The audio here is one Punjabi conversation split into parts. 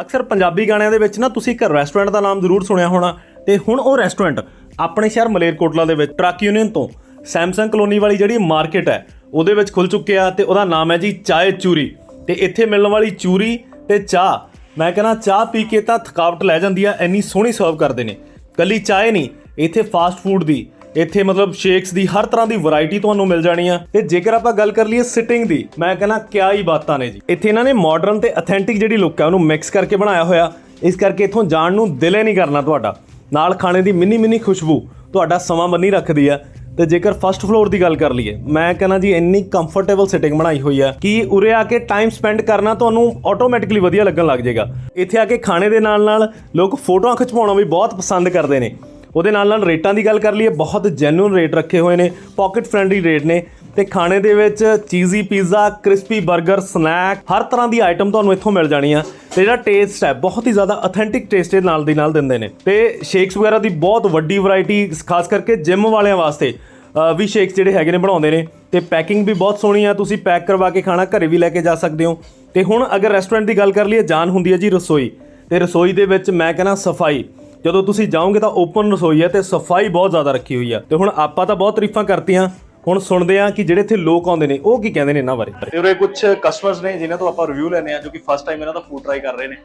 ਅਕਸਰ ਪੰਜਾਬੀ ਗਾਣਿਆਂ ਦੇ ਵਿੱਚ ਨਾ ਤੁਸੀਂ ਇੱਕ ਰੈਸਟੋਰੈਂਟ ਦਾ ਨਾਮ ਜ਼ਰੂਰ ਸੁਣਿਆ ਹੋਣਾ ਤੇ ਹੁਣ ਉਹ ਰੈਸਟੋਰੈਂਟ ਆਪਣੇ ਸ਼ਹਿਰ ਮਲੇਰਕੋਟਲਾ ਦੇ ਵਿੱਚ ਟਰੱਕ ਯੂਨੀਅਨ ਤੋਂ ਸੈਮਸੰਗ ਕਲੋਨੀ ਵਾਲੀ ਜਿਹੜੀ ਮਾਰਕੀਟ ਹੈ, ਉਹਦੇ ਵਿੱਚ ਖੁੱਲ ਚੁੱਕਿਆ ਤੇ ਉਹਦਾ ਨਾਮ ਹੈ ਜੀ ਚਾਏ ਚੂਰੀ। ਤੇ ਇੱਥੇ ਮਿਲਣ ਵਾਲੀ ਚੂਰੀ ਤੇ ਚਾਹ, ਮੈਂ ਕਹਿੰਦਾ ਚਾਹ ਪੀ ਕੇ ਤਾਂ ਥਕਾਵਟ ਲੈ ਜਾਂਦੀ ਆ, ਇੰਨੀ ਸੋਹਣੀ ਸਰਵ ਕਰਦੇ ਨੇ। ਕੱਲੀ ਚਾਹ ਨਹੀਂ, ਇੱਥੇ ਫਾਸਟ ਫੂਡ ਦੀ ਇੱਥੇ ਮਤਲਬ ਸ਼ੇਕਸ ਦੀ ਹਰ ਤਰ੍ਹਾਂ ਦੀ ਵੈਰਾਈਟੀ ਤੁਹਾਨੂੰ ਮਿਲ ਜਾਣੀ ਆ। ਤੇ ਜੇਕਰ ਆਪਾਂ ਗੱਲ ਕਰ ਲਈਏ ਸਿਟਿੰਗ ਦੀ, ਮੈਂ ਕਹਿੰਦਾ ਕਿਆ ਹੀ ਬਾਤਾਂ ਨੇ ਜੀ। ਇੱਥੇ ਇਹਨਾਂ ਨੇ ਮਾਡਰਨ ਤੇ ਅਥੈਂਟਿਕ ਜਿਹੜੀ ਲੁੱਕ ਹੈ ਉਹਨੂੰ ਮਿਕਸ ਕਰਕੇ ਬਣਾਇਆ ਹੋਇਆ। ਇਸ ਕਰਕੇ ਇੱਥੋਂ ਜਾਣ ਨੂੰ ਦਿਲ ਹੀ ਨਹੀਂ ਕਰਨਾ ਤੁਹਾਡਾ। ਨਾਲ ਖਾਣੇ ਦੀ ਮਿੰਨੀ ਮਿੰਨੀ ਖੁਸ਼ਬੂ ਤੁਹਾਡਾ ਸਮਾਂ ਬੰਨੀ ਰੱਖਦੀ ਆ। ਤੇ ਜੇਕਰ ਫਸਟ ਫਲੋਰ ਦੀ ਗੱਲ ਕਰ ਲਈਏ, ਮੈਂ ਕਹਿੰਦਾ ਜੀ ਇੰਨੀ ਕੰਫਰਟੇਬਲ ਸਿਟਿੰਗ ਬਣਾਈ ਹੋਈ ਆ ਕਿ ਉਰੇ ਆ ਕੇ ਟਾਈਮ ਸਪੈਂਡ ਕਰਨਾ ਤੁਹਾਨੂੰ ਆਟੋਮੈਟਿਕਲੀ ਵਧੀਆ ਲੱਗਣ ਲੱਗ ਜਾਏਗਾ ਇੱਥੇ ਆ ਕੇ ਖਾਣੇ ਦੇ ਨਾਲ ਨਾਲ ਲੋਕ ਫੋਟੋਆਂ ਖਿਚਵਾਉਣਾ ਵੀ ਬਹੁਤ ਪਸੰਦ ਕਰਦੇ ਨੇ। ਉਹਦੇ ਨਾਲ ਨਾਲ ਰੇਟਾਂ ਦੀ ਗੱਲ ਕਰ ਲਈਏ, ਬਹੁਤ ਜੈਨੂਇਨ ਰੇਟ ਰੱਖੇ ਹੋਏ ਨੇ ਪਾਕਟ ਫ੍ਰੈਂਡਲੀ ਰੇਟ ਨੇ। ਤੇ ਖਾਣੇ ਦੇ ਵਿੱਚ ਚੀਜ਼ੀ ਪੀਜ਼ਾ ਕ੍ਰਿਸਪੀ 버ਗਰ ਸਨੈਕ ਹਰ ਤਰ੍ਹਾਂ ਦੀ ਆਈਟਮ ਤੁਹਾਨੂੰ ਇੱਥੋਂ ਮਿਲ ਜਾਣੀ ਆ। ਤੇ ਜਿਹੜਾ ਟੇਸਟ ਹੈ, ਬਹੁਤ ਹੀ ਜ਼ਿਆਦਾ ਅਥੈਂਟਿਕ ਟੇਸਟ ਦੇ ਨਾਲ ਦੀ ਨਾਲ ਦਿੰਦੇ ਨੇ। ਤੇ ਸ਼ੇਕਸ ਵਗੈਰਾ ਦੀ ਬਹੁਤ ਵੱਡੀ ਵੈਰਾਈਟੀ ਖਾਸ ਕਰਕੇ ਜਿਮ ਵਾਲਿਆਂ ਵਾਸਤੇ ਵੀ ਸ਼ੇਕਸ ਜਿਹੜੇ ਹੈਗੇ ਨੇ ਬਣਾਉਂਦੇ ਨੇ। ਤੇ ਪੈਕਿੰਗ ਵੀ ਬਹੁਤ ਸੋਹਣੀ ਆ, ਤੁਸੀਂ ਪੈਕ ਕਰਵਾ ਕੇ ਖਾਣਾ, ਘਰੇ ਵੀ ਲੈ ਕੇ ਜਾ ਸਕਦੇ ਹੋ। ਤੇ ਹੁਣ ਅਗਰ ਰੈਸਟੋਰੈਂਟ ਦੀ ਗੱਲ ਕਰ ਲਈਏ, ਜਾਨ ਹੁੰਦੀ ਹੈ ਜੀ ਰਸੋਈ। ਤੇ ਰਸੋਈ ਦੇ ਵਿੱਚ ਮੈਂ ਕਹਿੰਦਾ ਸਫ਼ਾਈ। ਜਦੋਂ ਤੁਸੀਂ ਜਾਓਗੇ ਤਾਂ ਓਪਨ ਰਸੋਈ ਹੈ ਤੇ ਸਫ਼ਾਈ ਬਹੁਤ ਜ਼ਿਆਦਾ ਰੱਖੀ ਹੋਈ ਆ ਤੇ ਹੁਣ ਆਪਾਂ ਤਾਂ ਬਹੁਤ ਤਾਰੀਫਾਂ ਕਰਤੀਆਂ। ਹੁਣ ਸੁਣਦੇ ਆ ਕਿ ਜਿਹੜੇ ਇੱਥੇ ਲੋਕ ਆਉਂਦੇ ਨੇ ਉਹ ਕੀ ਕਹਿੰਦੇ ਨੇ ਇਹਨਾਂ ਬਾਰੇ। ਤੇ ਉਰੇ ਕੁਝ ਕਸਟਮਰਸ ਨੇ ਜਿਨ੍ਹਾਂ ਤੋਂ ਆਪਾਂ ਰਿਵਿਊ ਲੈਣੇ ਆ ਜੋ ਕਿ ਫਸਟ ਟਾਈਮ ਇਹਨਾਂ ਦਾ ਫੂਡ ਟਰਾਈ ਕਰ ਰਹੇ ਨੇ।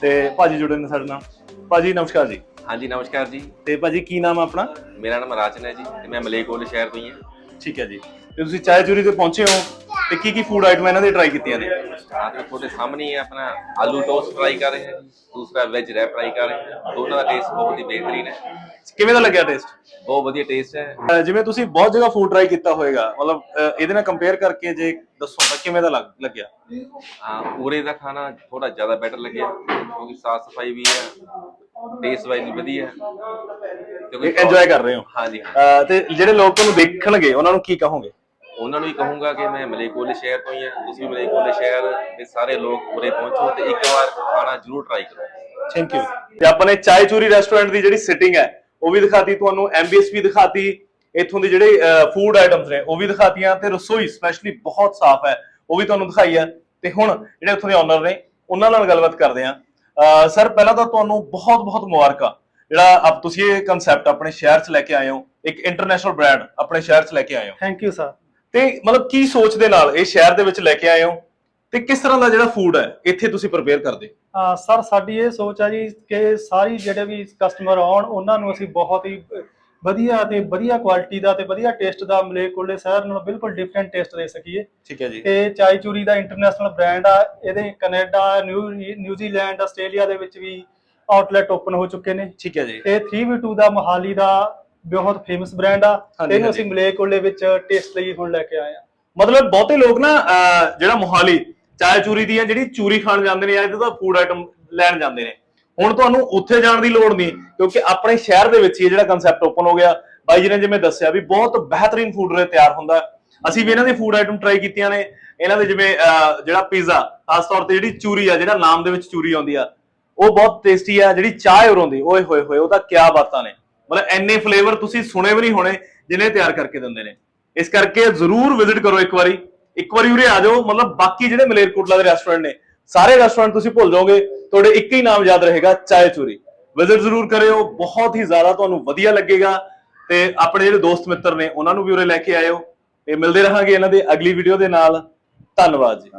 ਤੇ ਭਾਜੀ ਜੁੜੇ ਨੇ ਸਾਡੇ ਨਾਲ। ਭਾਜੀ ਨਮਸਕਾਰ ਜੀ। ਹਾਂਜੀ ਨਮਸਕਾਰ ਜੀ। ਤੇ ਭਾਜੀ ਕੀ ਨਾਮ ਆ ਆਪਣਾ? ਮੇਰਾ ਨਾਮ ਰਾਜਨ ਹੈ ਜੀ ਤੇ ਮੈਂ ਮਲੇਕੋਲ ਸ਼ਹਿਰ ਤੋਂ ਹੀ ਹਾਂ। ਠੀਕ ਹੈ ਜੀ। ਤੇ ਤੁਸੀਂ ਚਾय ਚੂਰੀ ਤੇ ਪਹੁੰਚੇ ਹੋ? ਤੇ ਕੀ ਕੀ ਫੂਡ ਆਈਟਮ ਇਹਨਾਂ ਦੇ ਟਰਾਈ ਕੀਤੀਆਂ ਨੇ? ਆਹ ਤੇ ਤੁਹਾਡੇ ਸਾਹਮਣੇ ਹੀ ਆਪਣਾ ਆਲੂ ਟੋਸਟ ਟਰਾਈ ਕਰ ਰਹੇ ਹਾਂ ਦੂਸਰਾ ਵੈਜ ਰੈਪ ਟਰਾਈ ਕਰ ਰਹੇ ਹਾਂ। ਦੋਨਾਂ ਦਾ ਟੇਸਟ ਬਹੁਤ ਹੀ ਬਿਹਤਰੀਨ ਹੈ। ਕਿਵੇਂ ਦਾ ਲੱਗਿਆ ਟੇਸਟ ਬਹੁਤ ਵਧੀਆ ਟੇਸਟ ਹੈ। ਜਿਵੇਂ ਤੁਸੀਂ ਬਹੁਤ ਜਗ੍ਹਾ ਫੂਡ ਟਰਾਈ ਕੀਤਾ ਹੋਵੇਗਾ ਮਤਲਬ ਅਹ, ਇਹਦੇ ਨਾਲ ਕੰਪੇਅਰ ਕਰਕੇ ਜੇ ਦੱਸੋ ਤਾਂ ਕਿਵੇਂ ਦਾ ਲੱਗ- ਲੱਗਿਆ? ਹਾਂ ਉਰੇ ਦਾ ਖਾਣਾ ਥੋੜਾ ਜ਼ਿਆਦਾ ਬੈਟਰ ਲੱਗਿਆ ਕਿਉਂਕਿ ਸਾਫ਼ ਸਫ਼ਾਈ ਵੀ ਹੈ ਟੇਸਟ ਵਾਈਜ਼ ਵੀ ਵਧੀਆ ਹੈ। ਕਿਉਂਕਿ ਇੰਜੋਏ ਕਰ ਰਹੇ ਹੋ? ਹਾਂਜੀ। ਅਹ, ਤੇ ਜਿਹੜੇ ਲੋਕ ਤੁਹਾਨੂੰ ਦੇਖਣਗੇ ਉਹਨਾਂ ਨੂੰ ਕੀ ਕਹੋਗੇ? ਉਹਨਾਂ ਨੂੰ ਵੀ ਕਹੂੰਗਾ ਕਿ ਮੈਂ ਮਲੇਕੋਲ ਸ਼ਹਿਰ ਤੋਂ ਹੀ ਹਾਂ ਤੁਸੀਂ ਮਲੇਕੋਲ ਸ਼ਹਿਰ ਦੇ ਸਾਰੇ ਲੋਕ ਉਰੇ ਪਹੁੰਚੋ ਤੇ ਇੱਕ ਵਾਰ ਖਾਣਾ ਜ਼ਰੂਰ ਟਰਾਈ ਕਰੋ। ਥੈਂਕ ਯੂ ਤੇ ਆਪਾਂ ਨੇ ਚੂਰੀ ਰੈਸਟੋਰੈਂਟ ਦੀ ਜਿਹੜੀ ਸਿਟਿੰਗ ਹੈ ਉਹ ਵੀ ਦਿਖਾਤੀ ਤੁਹਾਨੂੰ ਐਮਬੀਐਸ ਵੀ ਦਿਖਾਤੀ ਇੱਥੋਂ ਦੇ ਜਿਹੜੇ ਫੂਡ ਆਈਟਮਸ ਨੇ ਉਹ ਵੀ ਦਿਖਾਤੀਆਂ ਤੇ ਰਸੋਈ ਸਪੈਸ਼ਲੀ ਬਹੁਤ ਸਾਫ਼ ਹੈ ਉਹ ਵੀ ਤੁਹਾਨੂੰ ਦਿਖਾਈ ਹੈ। ਤੇ ਹੁਣ ਜਿਹੜੇ ਉੱਥੋਂ ਦੇ ਓਨਰ ਨੇ ਉਹਨਾਂ ਨਾਲ ਗੱਲਬਾਤ ਕਰਦੇ ਆ ਸਰ ਪਹਿਲਾਂ ਤਾਂ ਤੁਹਾਨੂੰ ਬਹੁਤ ਬਹੁਤ ਮੁਬਾਰਕਾਂ। ਜਿਹੜਾ ਆਪ ਤੁਸੀਂ ਇਹ ਕਨਸੈਪਟ ਆਪਣੇ ਸ਼ਹਿਰ 'ਚ ਲੈ ਕੇ ਆਏ ਹੋ ਇੱਕ ਇੰਟਰਨੈਸ਼ਨਲ ਬ੍ਰਾਂਡ ਆਪਣੇ ਸ਼ਹਿਰ 'ਚ ਲੈ ਕੇ ਆਏ ਹੋ। ਥੈਂਕ ਯੂ ਸਰ ਤੇ ਮਤਲਬ ਕੀ ਸੋਚ ਦੇ ਨਾਲ ਇਹ ਸ਼ਹਿਰ ਦੇ ਵਿੱਚ ਲੈ ਕੇ ਆਏ ਹੋ? ਤੇ ਕਿਸ ਤਰ੍ਹਾਂ ਦਾ ਜਿਹੜਾ ਫੂਡ ਹੈ ਇੱਥੇ ਤੁਸੀਂ ਪ੍ਰਪੇਅਰ ਕਰਦੇ? ਸਰ ਸਾਡੀ ਇਹ ਸੋਚ ਆ ਜੀ ਕਿ ਸਾਰੀ ਜਿਹੜੇ ਵੀ ਕਸਟਮਰ ਆਉਣ ਉਹਨਾਂ ਨੂੰ ਅਸੀਂ ਬਹੁਤ ਹੀ ਵਧੀਆ ਤੇ ਵਧੀਆ ਕੁਆਲਿਟੀ ਦਾ ਤੇ ਵਧੀਆ ਟੇਸਟ ਦਾ ਮਲੇਕੋਲੇ ਸ਼ਹਿਰ ਨਾਲ ਬਿਲਕੁਲ ਡਿਫਰੈਂਟ ਟੇਸਟ ਦੇ ਸਕੀਏ। ਠੀਕ ਹੈ ਜੀ। ਤੇ ਚਾਈ ਚੂਰੀ ਦਾ ਇੰਟਰਨੈਸ਼ਨਲ ਬ੍ਰਾਂਡ ਆ ਇਹਦੇ ਕੈਨੇਡਾ ਨਿਊ ਨਿਊਜ਼ੀਲੈਂਡ ਆਸਟ੍ਰੇਲੀਆ ਦੇ ਵਿੱਚ ਵੀ ਆਊਟਲੈਟ ਓਪਨ ਹੋ ਚੁੱਕੇ ਨੇ। ਠੀਕ ਹੈ ਜੀ। ਤੇ 3v2 ਦਾ ਮੋਹਾਲੀ ਦਾ ਬਹੁਤ ਫੇਮਸ ਬ੍ਰਾਂਡ ਆ। ਹਾਂਜੀ, ਇਹਨੂੰ। ਅਸੀਂ ਮਲੇਕੋਲੇ ਵਿੱਚ ਟੇਸਟ ਲਈ ਹੁਣ ਲੈ ਕੇ ਆਏ ਆ। ਮਤਲਬ ਬਹੁਤੇ ਲੋਕ ਨਾ ਅਹ, ਜਿਹੜਾ ਮੋਹਾਲੀ ਚਾय ਚੂਰੀ ਦੀਆਂ ਜਿਹੜੀ ਚੂਰੀ ਖਾਣ ਜਾਂਦੇ ਨੇ ਜਾਂ ਇਹਦਾ ਫੂਡ ਆਈਟਮ ਲੈਣ ਜਾਂਦੇ ਨੇ। ਹੁਣ ਤੁਹਾਨੂੰ ਉੱਥੇ ਜਾਣ ਦੀ ਲੋੜ ਨਹੀਂ ਕਿਉਂਕਿ ਆਪਣੇ ਸ਼ਹਿਰ ਦੇ ਵਿੱਚ ਹੀ ਇਹ ਜਿਹੜਾ ਕਨਸੈਪਟ ਓਪਨ ਹੋ ਗਿਆ। ਬਾਈ ਜੀ ਨੇ ਜਿਵੇਂ ਦੱਸਿਆ ਵੀ ਬਹੁਤ ਬਿਹਤਰੀਨ ਫੂਡ ਰੇ ਤਿਆਰ ਹੁੰਦਾ। ਅਸੀਂ ਵੀ ਇਹਨਾਂ ਦੇ ਫੂਡ ਆਈਟਮ ਟਰਾਈ ਕੀਤੀਆਂ ਨੇ। ਇਹਨਾਂ ਦੇ ਜਿਵੇਂ ਅਹ, ਜਿਹੜਾ ਪੀਜ਼ਾ ਖਾਸ ਤੌਰ ਤੇ ਜਿਹੜੀ ਚੂਰੀ ਆ ਜਿਹੜਾ ਨਾਮ ਦੇ ਵਿੱਚ ਚੂਰੀ ਆਉਂਦੀ ਆ ਉਹ ਬਹੁਤ ਟੇਸਟੀ ਆ। ਜਿਹੜੀ ਚਾਹ ਉਰੋਂ ਦੀ ਓਏ ਹੋਏ ਹੋਏ ਉਹਦਾ ਕੀ ਬਾਤਾਂ ਨੇ। ਮਤਲਬ ਐਨੇ ਫਲੇਵਰ ਤੁਸੀਂ ਸੁਣੇ ਵੀ ਨਹੀਂ ਹੋਣੇ ਜਿਹਨੇ ਤਿਆਰ ਕਰਕੇ ਦਿੰਦੇ ਨੇ। ਇਸ ਕਰਕੇ ਜ਼ਰੂਰ ਵਿਜ਼ਿਟ ਕਰੋ ਇੱਕ ਵਾਰੀ। ਇੱਕ ਵਾਰੀ ਉਰੇ ਆ ਜਾਓ, ਮਤਲਬ ਬਾਕੀ ਜਿਹੜੇ ਮਲੇਰਕੋਟਲਾ ਦੇ ਰੈਸਟੋਰੈਂਟ ਨੇ, ਸਾਰੇ ਰੈਸਟੋਰੈਂਟ ਤੁਸੀਂ ਭੁੱਲ ਜਾਓਗੇ, ਤੁਹਾਡੇ ਇੱਕ ਹੀ ਨਾਮ ਯਾਦ ਰਹੇਗਾ, ਚਾਏ ਚੂਰੀ। ਵਿਜ਼ਿਟ ਜ਼ਰੂਰ ਕਰਿਓ, ਬਹੁਤ ਹੀ ਜ਼ਿਆਦਾ ਤੁਹਾਨੂੰ ਵਧੀਆ ਲੱਗੇਗਾ। ਤੇ ਆਪਣੇ ਜਿਹੜੇ ਦੋਸਤ ਮਿੱਤਰ ਨੇ, ਉਹਨਾਂ ਨੂੰ ਵੀ ਉਰੇ ਲੈ ਕੇ ਆਇਓ। ਤੇ ਮਿਲਦੇ ਰਹਾਂਗੇ ਇਹਨਾਂ ਦੇ ਅਗਲੀ ਵੀਡੀਓ ਦੇ ਨਾਲ। ਧੰਨਵਾਦ ਜੀ।